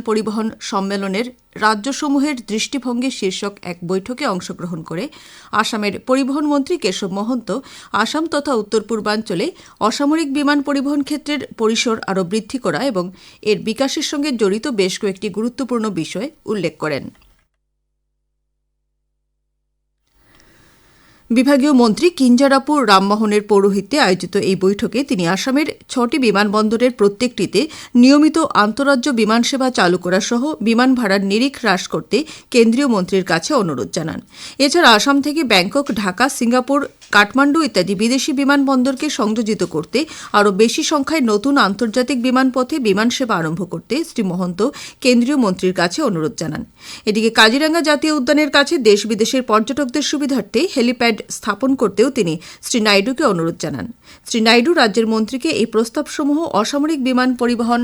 পরিবহন সম্মেলনের রাজ্যসমূহের দৃষ্টিভঙ্গি শীর্ষক এক বৈঠকে অংশগ্রহণ করে আসামের পরিবহন মন্ত্রী কেশব মহন্ত আসাম তথা উত্তর পূর্বাঞ্চলে অসামরিক বিমান পরিবহন ক্ষেত্রের পরিসর আরও বৃদ্ধি করা এবং এর বিকাশের সঙ্গে জড়িত বেশ কয়েকটি গুরুত্বপূর্ণ বিষয় উল্লেখ করেন। বিভাগীয় মন্ত্রী কিঞ্জারাপুর রামমোহনের পৌরোহিত্যে আয়োজিত এই বৈঠকে তিনি আসামের ছটি বিমানবন্দরের প্রত্যেকটিতে নিয়মিত আন্তরাজ্য বিমান সেবা চালু করা সহ বিমান ভাড়ার নিরিখ হ্রাস করতে কেন্দ্রীয় মন্ত্রীর কাছে অনুরোধ জানান। এছাড়া আসাম থেকে ব্যাংকক, ঢাকা, সিঙ্গাপুর, কাঠমান্ডু ইত্যাদি বিদেশি বিমানবন্দরকে সংযোজিত করতে আরও বেশি সংখ্যায় নতুন আন্তর্জাতিক বিমানপথে বিমান সেবা আরম্ভ করতে শ্রী মহন্ত কেন্দ্রীয় মন্ত্রীর কাছে অনুরোধ জানান। এদিকে কাজিরাঙ্গা জাতীয় উদ্যানের কাছে দেশ বিদেশের পর্যটকদের সুবিধার্থে হেলিপ্যাড স্থাপন করতেও তিনি শ্রী নাইডুকে অনুরোধ জানান। শ্রী নাইডু রাজ্যের মন্ত্রীকে এই প্রস্তাবসমূহ অসামরিক বিমান পরিবহন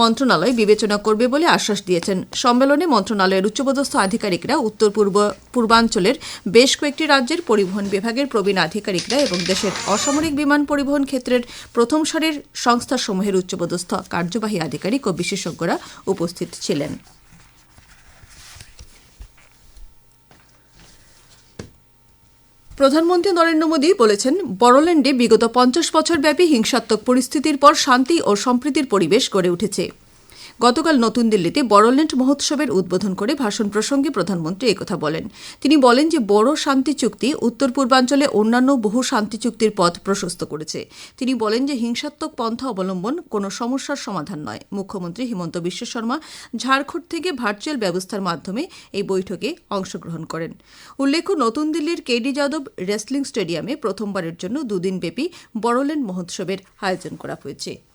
মন্ত্রণালয় বিবেচনা করবে বলে আশ্বাস দিয়েছেন। সম্মেলনে মন্ত্রণালয়ের উচ্চপদস্থ আধিকারিকরা, উত্তর পূর্ব পূর্বাঞ্চলের বেশ কয়েকটি রাজ্যের পরিবহন বিভাগের প্রবীণ আধিকারিকরা এবং দেশের অসামরিক বিমান পরিবহন ক্ষেত্রের প্রথম সারির সংস্থাসমূহের উচ্চপদস্থ কার্যবাহী আধিকারিক ও বিশেষজ্ঞরা উপস্থিত ছিলেন। প্রধানমন্ত্রী নরেন্দ্র মোদী বলেছেন, বড়োল্যান্ডে বিগত পঞ্চাশ বছর ব্যাপী হিংসাত্মক পরিস্থিতির পর শান্তি ও সম্প্রীতির পরিবেশ গড়ে উঠেছে। গতকাল নতুন দিল্লিতে বড়োল্যান্ড মহোৎসবের উদ্বোধন করে ভাষণ প্রসঙ্গে প্রধানমন্ত্রী একথা বলেন। তিনি বলেন যে বড় শান্তি চুক্তি উত্তর পূর্বাঞ্চলে অন্যান্য বহু শান্তি চুক্তির পথ প্রশস্ত করেছে। তিনি বলেন যে হিংসাত্মক পন্থা অবলম্বন কোনো সমস্যার সমাধান নয়। মুখ্যমন্ত্রী হিমন্ত বিশ্ব শর্মা ঝাড়খণ্ড থেকে ভার্চুয়াল ব্যবস্থার মাধ্যমে এই বৈঠকে অংশগ্রহণ করেন। উল্লেখ্য, নতুন দিল্লির কেডি যাদব রেসলিং স্টেডিয়ামে প্রথমবারের জন্য দুদিনব্যাপী বড়োল্যান্ড মহোৎসবের আয়োজন করা হয়েছে।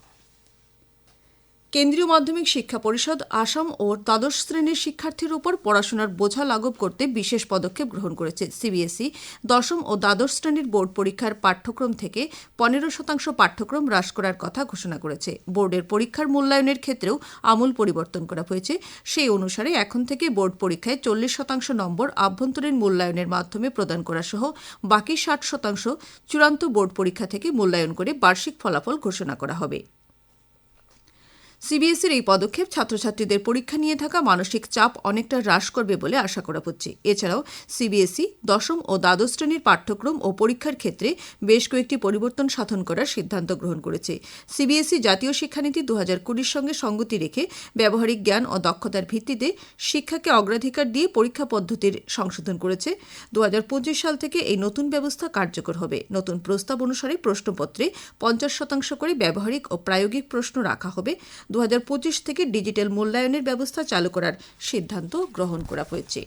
কেন্দ্রীয় মাধ্যমিক শিক্ষা পরিষদ, আসাম ও দ্বাদশ শ্রেণির শিক্ষার্থীর উপর পড়াশোনার বোঝা লাঘব করতে বিশেষ পদক্ষেপ গ্রহণ করেছে সিবিএসই। দশম ও দ্বাদশ শ্রেণির বোর্ড পরীক্ষার পাঠ্যক্রম থেকে পনেরো শতাংশ পাঠ্যক্রম হ্রাস করার কথা ঘোষণা করেছে। বোর্ডের পরীক্ষার মূল্যায়নের ক্ষেত্রেও আমূল পরিবর্তন করা হয়েছে। সেই অনুসারে এখন থেকে বোর্ড পরীক্ষায় চল্লিশ শতাংশ নম্বর আভ্যন্তরীণ মূল্যায়নের মাধ্যমে প্রদান করা সহ বাকি ষাট শতাংশ চূড়ান্ত বোর্ড পরীক্ষা থেকে মূল্যায়ন করে বার্ষিক ফলাফল ঘোষণা করা হবে। সিবিএসইর এই পদক্ষেপ ছাত্রছাত্রীদের পরীক্ষা নিয়ে থাকা মানসিক চাপ অনেকটা হ্রাস করবে বলে আশা করা হচ্ছে। এছাড়াও সিবিএসই দশম ও দ্বাদশ শ্রেণির পাঠ্যক্রম ও পরীক্ষার ক্ষেত্রে বেশ কয়েকটি পরিবর্তন সাধন করার সিদ্ধান্ত গ্রহণ করেছে। সিবিএসই জাতীয় শিক্ষানীতি দু হাজার কুড়ির সঙ্গে সঙ্গতি রেখে ব্যবহারিক জ্ঞান ও দক্ষতার ভিত্তিতে শিক্ষাকে অগ্রাধিকার দিয়ে পরীক্ষা পদ্ধতির সংশোধন করেছে। দু হাজার পঁচিশ সাল থেকে এই নতুন ব্যবস্থা কার্যকর হবে। নতুন প্রস্তাব অনুসারে প্রশ্নপত্রে পঞ্চাশ শতাংশ করে ব্যবহারিক ও প্রায়োগিক প্রশ্ন রাখা হবে। দু হাজার পঁচিশ থেকে ডিজিটাল মূল্যায়নের ব্যবস্থা চালু করার সিদ্ধান্ত গ্রহণ করা হয়েছে।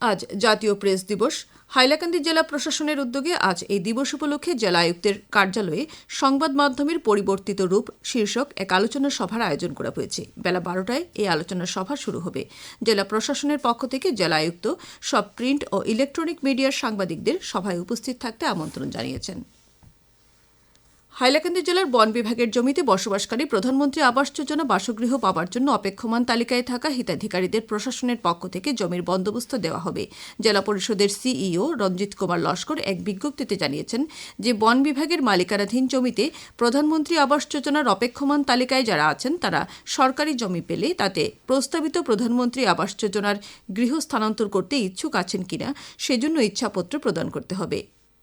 আজ জাতীয় প্রেস দিবস। হাইলাকান্দি জেলা প্রশাসনের উদ্যোগে আজ এই দিবস উপলক্ষে জেলা আয়ুক্তের কার্যালয়ে সংবাদ মাধ্যমের পরিবর্তিত রূপ, শীর্ষক এক আলোচনা সভার আয়োজন করা হয়েছে। বেলা বারোটায় এই আলোচনা সভা শুরু হবে। জেলা প্রশাসনের পক্ষ থেকে জেলা আয়ুক্ত সব প্রিন্ট ও ইলেকট্রনিক মিডিয়ার সাংবাদিকদের সভায় উপস্থিত থাকতে আমন্ত্রণ জানিয়েছেন। হাইলাকান্দি জেলার বন বিভাগের জমিতে বসবাসকারী প্রধানমন্ত্রী আবাস যোজনা বাসগৃহ পাওয়ার জন্য অপেক্ষমান তালিকায় থাকা হিতাধিকারীদের প্রশাসনের পক্ষ থেকে জমির বন্দোবস্ত দেওয়া হবে। জেলা পরিষদের সিইও রঞ্জিত কুমার লস্কর এক বিজ্ঞপ্তিতে জানিয়েছেন যে, বন বিভাগের মালিকানাধীন জমিতে প্রধানমন্ত্রী আবাস যোজনার অপেক্ষমান তালিকায় যারা আছেন, তারা সরকারি জমি পেলে তাতে প্রস্তাবিত প্রধানমন্ত্রী আবাস যোজনার গৃহ স্থানান্তর করতে ইচ্ছুক আছেন কিনা, সেজন্য ইচ্ছাপত্র প্রদান করতে হবে।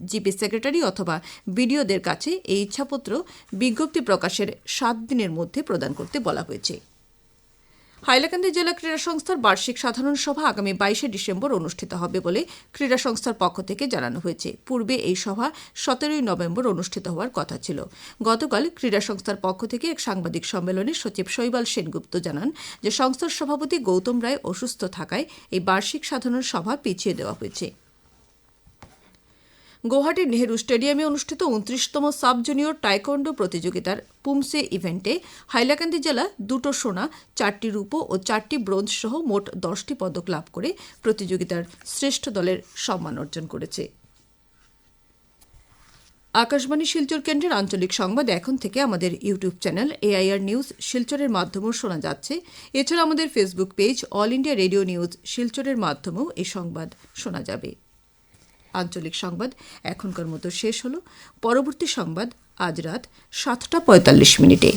জিপি সেক্রেটারি অথবা বিডিওদের কাছে এই ইচ্ছাপত্র বিজ্ঞপ্তি প্রকাশের সাত দিনের মধ্যে প্রদান করতে বলা হয়েছে। হাইলাকান্দি জেলা ক্রীড়া সংস্থার বার্ষিক সাধারণ সভা আগামী বাইশে ডিসেম্বর অনুষ্ঠিত হবে বলে ক্রীড়া সংস্থার পক্ষ থেকে জানানো হয়েছে। পূর্বে এই সভা সতেরোই নভেম্বর অনুষ্ঠিত হওয়ার কথা ছিল। গতকাল ক্রীড়া সংস্থার পক্ষ থেকে এক সাংবাদিক সম্মেলনে সচিব শৈবাল সেনগুপ্ত জানান যে সংস্থার সভাপতি গৌতম রায় অসুস্থ থাকায় এই বার্ষিক সাধারণ সভা পিছিয়ে দেওয়া হয়েছে। গৌহাটির নেহেরু স্টেডিয়ামে অনুষ্ঠিত উনত্রিশতম সাব জুনিয়র টাইকন্ডো প্রতিযোগিতার পুমসে ইভেন্টে হাইলাকান্দি জেলা দুটো সোনা, চারটি রূপো ও চারটি ব্রোঞ্জ সহ মোট দশটি পদক লাভ করে প্রতিযোগিতার শ্রেষ্ঠ দলের সম্মান অর্জন করেছে। আকাশবাণী শিলচর কেন্দ্রের আঞ্চলিক সংবাদ এখন থেকে আমাদের ইউটিউব চ্যানেল এআইআর নিউজ শিলচরের মাধ্যমেও শোনা যাচ্ছে। এছাড়া আমাদের Facebook page All India Radio news শিলচরের মাধ্যমেও এই সংবাদ শোনা যাবে। আঞ্চলিক সংবাদ এখনকার মতো শেষ হলো। পরবর্তী সংবাদ আজ রাত সাতটা পঁয়তাল্লিশ মিনিটে।